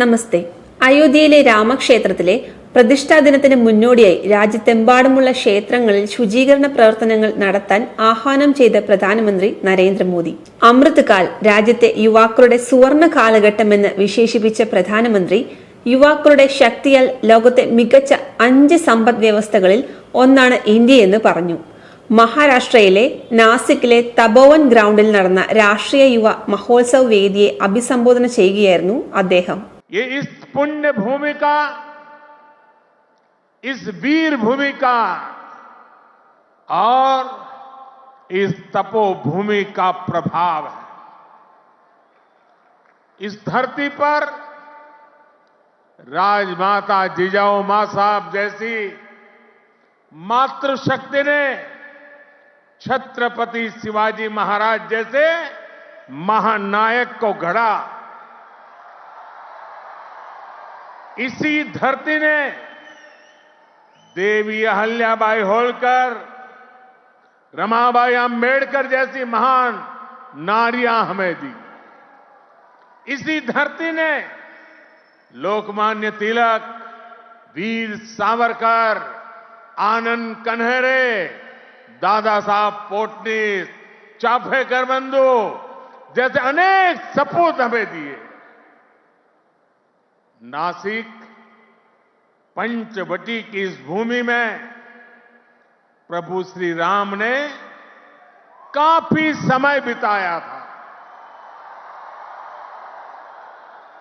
നമസ്തേ. അയോധ്യയിലെ രാമക്ഷേത്രത്തിലെ പ്രതിഷ്ഠാ ദിനത്തിന് മുന്നോടിയായി രാജ്യത്തെമ്പാടുമുള്ള ക്ഷേത്രങ്ങളിൽ ശുചീകരണ പ്രവർത്തനങ്ങൾ നടത്താൻ ആഹ്വാനം ചെയ്ത പ്രധാനമന്ത്രി നരേന്ദ്രമോദി. അമൃത് കാൽ രാജ്യത്തെ യുവാക്കളുടെ സുവർണ കാലഘട്ടമെന്ന് വിശേഷിപ്പിച്ച പ്രധാനമന്ത്രി യുവാക്കളുടെ ശക്തിയാൽ ലോകത്തെ മികച്ച അഞ്ച് സമ്പദ് വ്യവസ്ഥകളിൽ ഒന്നാണ് ഇന്ത്യയെന്ന് പറഞ്ഞു. മഹാരാഷ്ട്രയിലെ നാസിക്കിലെ തബോവൻ ഗ്രൗണ്ടിൽ നടന്ന രാഷ്ട്രീയ യുവ മഹോത്സവ് വേദിയെ അഭിസംബോധന ചെയ്യുകയായിരുന്നു അദ്ദേഹം. ये इस पुण्य भूमि का, इस वीर भूमि का और इस तपोभूमि का प्रभाव है। इस धरती पर राजमाता जिजाऊ माँ साहब जैसी मातृशक्ति ने छत्रपति शिवाजी महाराज जैसे महानायक को गढ़ा इसी धरती ने देवी अहल्याबाई होलकर, रमाबाई अंबेडकर जैसी महान नारियाँ हमें दी। इसी धरती ने लोकमान्य तिलक, वीर सावरकर, आनंद कन्हरे, दादा साहब पोटनीस, चाफेकर बंधु जैसे अनेक सपूत हमें दिए। नासिक पंचवटी की इस भूमि में प्रभु श्री राम ने काफ़ी समय बिताया था।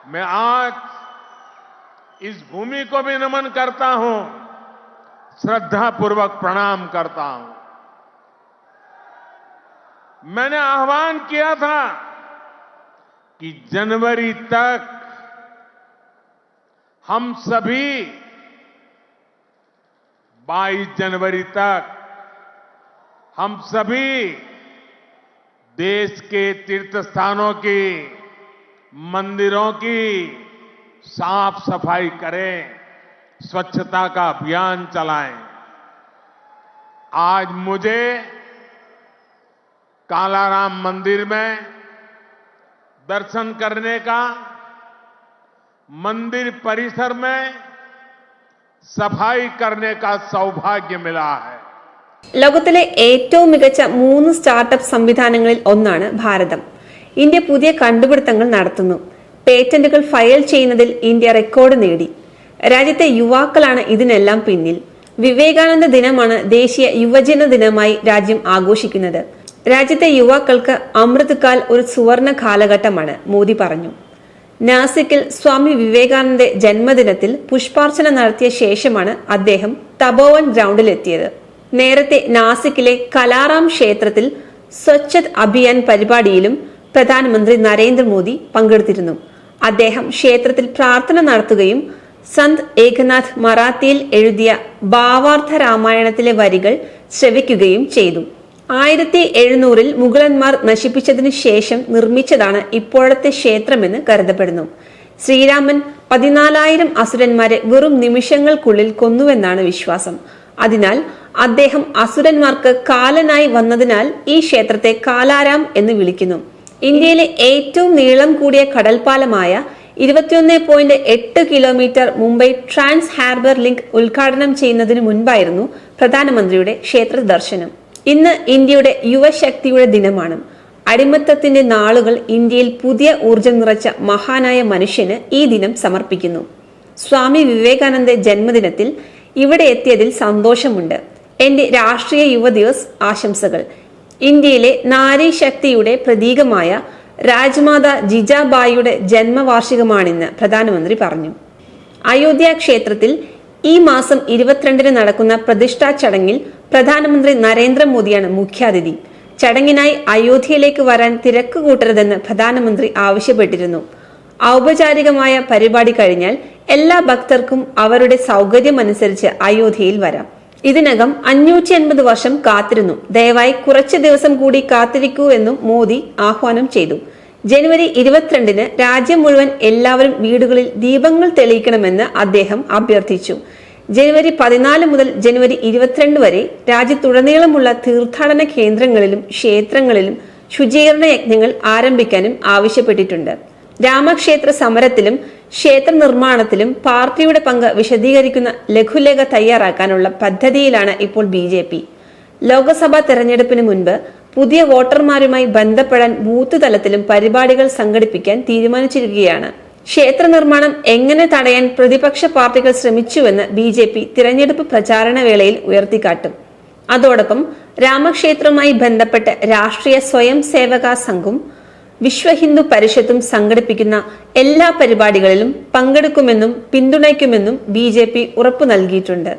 मैं आज इस भूमि को भी नमन करता हूँ श्रद्धा पूर्वक प्रणाम करता हूँ। मैंने आह्वान किया था कि जनवरी तक हम सभी 22 जनवरी तक हम सभी देश के तीर्थ स्थानों की, मंदिरों की साफ़ सफ़ाई करें, स्वच्छता का अभियान चलाएँ। आज मुझे कालाराम मंदिर में दर्शन करने का मंदिर परिसर में सफाई करने का सौभाग्य मिला है ലോകത്തിലെ ഏറ്റവും മികച്ച മൂന്ന് സ്റ്റാർട്ടപ്പ് സംവിധാനങ്ങളിൽ ഒന്നാണ് ഭാരതം ഇന്ത്യ പുതിയ കണ്ടുപിടുത്തങ്ങൾ നടത്തുന്നു പേറ്റന്റുകൾ ഫയൽ ചെയ്യുന്നതിൽ ഇന്ത്യ റെക്കോർഡ് നേടി രാജ്യത്തെ യുവാക്കളാണ് ഇതിനെല്ലാം പിന്നിൽ വിവേകാനന്ദ ദിനമാണ് ദേശീയ യുവജന ദിനമായി രാജ്യം ആഘോഷിക്കുന്നത് രാജ്യത്തെ യുവാക്കൾക്ക് അമൃത് കാൽ ഒരു സുവർണ കാലഘട്ടമാണ് മോദി പറഞ്ഞു നാസിക്കിൽ സ്വാമി വിവേകാനന്ദ ജന്മദിനത്തിൽ പുഷ്പാർച്ചന നടത്തിയ ശേഷമാണ് അദ്ദേഹം തപോവൻ ഗ്രൗണ്ടിലെത്തിയത്. നേരത്തെ നാസിക്കിലെ കലാറാം ക്ഷേത്രത്തിൽ സ്വച്ഛത് അഭിയാൻ പരിപാടിയിലും പ്രധാനമന്ത്രി നരേന്ദ്രമോദി പങ്കെടുത്തിരുന്നു. അദ്ദേഹം ക്ഷേത്രത്തിൽ പ്രാർത്ഥന നടത്തുകയും സന്ത് ഏകനാഥ് മറാത്തിയിൽ എഴുതിയ ഭാവാർത്ഥ രാമായണത്തിലെ വരികൾ ശ്രവിക്കുകയും ചെയ്തു. ആയിരത്തി എഴുന്നൂറിൽ മുഗളന്മാർ നശിപ്പിച്ചതിനു ശേഷം നിർമ്മിച്ചതാണ് ഇപ്പോഴത്തെ ക്ഷേത്രമെന്ന് കരുതപ്പെടുന്നു. ശ്രീരാമൻ പതിനാലായിരം അസുരന്മാരെ വെറും നിമിഷങ്ങൾക്കുള്ളിൽ കൊന്നുവെന്നാണ് വിശ്വാസം. അതിനാൽ അദ്ദേഹം അസുരന്മാർക്ക് കാലനായി വന്നതിനാൽ ഈ ക്ഷേത്രത്തെ കാലാരാം എന്ന് വിളിക്കുന്നു. ഇന്ത്യയിലെ ഏറ്റവും നീളം കൂടിയ കടൽപ്പാലമായ ഇരുപത്തിയൊന്ന് പോയിന്റ് എട്ട് kilometre Mumbai trans harbour link ഉദ്ഘാടനം ചെയ്യുന്നതിന് മുൻപായിരുന്നു പ്രധാനമന്ത്രിയുടെ ക്ഷേത്ര ദർശനം. ഇന്ന് ഇന്ത്യയുടെ യുവശക്തിയുടെ ദിനമാണ്. അടിമത്തത്തിന്റെ നാളുകൾ ഇന്ത്യയിൽ പുതിയ ഊർജം നിറച്ച മഹാനായ മനുഷ്യന് ഈ ദിനം സമർപ്പിക്കുന്നു. സ്വാമി വിവേകാനന്ദ ജന്മദിനത്തിൽ ഇവിടെ എത്തിയതിൽ സന്തോഷമുണ്ട്. എന്റെ രാഷ്ട്രീയ യുവ ദിവസ് ആശംസകൾ. ഇന്ത്യയിലെ നാരീശക്തിയുടെ പ്രതീകമായ രാജ്മാത ജിജാബായിയുടെ ജന്മവാർഷികമാണെന്ന് പ്രധാനമന്ത്രി പറഞ്ഞു. അയോധ്യ ക്ഷേത്രത്തിൽ ഈ മാസം ഇരുപത്തിരണ്ടിന് നടക്കുന്ന പ്രതിഷ്ഠാ ചടങ്ങിൽ പ്രധാനമന്ത്രി നരേന്ദ്രമോദിയാണ് മുഖ്യാതിഥി. ചടങ്ങിനായി അയോധ്യയിലേക്ക് വരാൻ തിരക്ക് കൂട്ടരുതെന്ന് പ്രധാനമന്ത്രി ആവശ്യപ്പെട്ടിരുന്നു. ഔപചാരികമായ പരിപാടി കഴിഞ്ഞാൽ എല്ലാ ഭക്തർക്കും അവരുടെ സൗകര്യമനുസരിച്ച് അയോധ്യയിൽ വരാം. ഇതിനകം അഞ്ഞൂറ്റി അൻപത് വർഷം കാത്തിരുന്നു. ദയവായി കുറച്ച് ദിവസം കൂടി കാത്തിരിക്കൂ എന്നും മോദി ആഹ്വാനം ചെയ്തു. ജനുവരി ഇരുപത്തിരണ്ടിന് രാജ്യം മുഴുവൻ എല്ലാവരും വീടുകളിൽ ദീപങ്ങൾ തെളിയിക്കണമെന്ന് അദ്ദേഹം അഭ്യർത്ഥിച്ചു. ജനുവരി പതിനാല് മുതൽ ജനുവരി ഇരുപത്തിരണ്ട് വരെ രാജ്യത്തുടനീളമുള്ള തീർത്ഥാടന കേന്ദ്രങ്ങളിലും ക്ഷേത്രങ്ങളിലും ശുചീകരണ യജ്ഞങ്ങൾ ആരംഭിക്കാനും ആവശ്യപ്പെട്ടിട്ടുണ്ട്. രാമക്ഷേത്ര സമരത്തിലും ക്ഷേത്ര നിർമ്മാണത്തിലും പാർട്ടിയുടെ പങ്ക് വിശദീകരിക്കുന്ന ലഘുലേഖ തയ്യാറാക്കാനുള്ള പദ്ധതിയിലാണ് ഇപ്പോൾ ബി ജെ പി. ലോക്സഭാ തെരഞ്ഞെടുപ്പിന് മുൻപ് പുതിയ വോട്ടർമാരുമായി ബന്ധപ്പെടാൻ ബൂത്ത് തലത്തിലും പരിപാടികൾ സംഘടിപ്പിക്കാൻ തീരുമാനിച്ചിരിക്കുകയാണ്. ക്ഷേത്ര നിർമ്മാണം എങ്ങനെ തടയാൻ പ്രതിപക്ഷ പാർട്ടികൾ ശ്രമിച്ചുവെന്ന് ബി ജെ പി തിരഞ്ഞെടുപ്പ് പ്രചാരണ വേളയിൽ ഉയർത്തിക്കാട്ടും. അതോടൊപ്പം രാമക്ഷേത്രവുമായി ബന്ധപ്പെട്ട് രാഷ്ട്രീയ സ്വയം സേവക സംഘം വിശ്വ ഹിന്ദു പരിഷത്തും സംഘടിപ്പിക്കുന്ന എല്ലാ പരിപാടികളിലും പങ്കെടുക്കുമെന്നും പിന്തുണയ്ക്കുമെന്നും ബി ഉറപ്പു നൽകിയിട്ടുണ്ട്.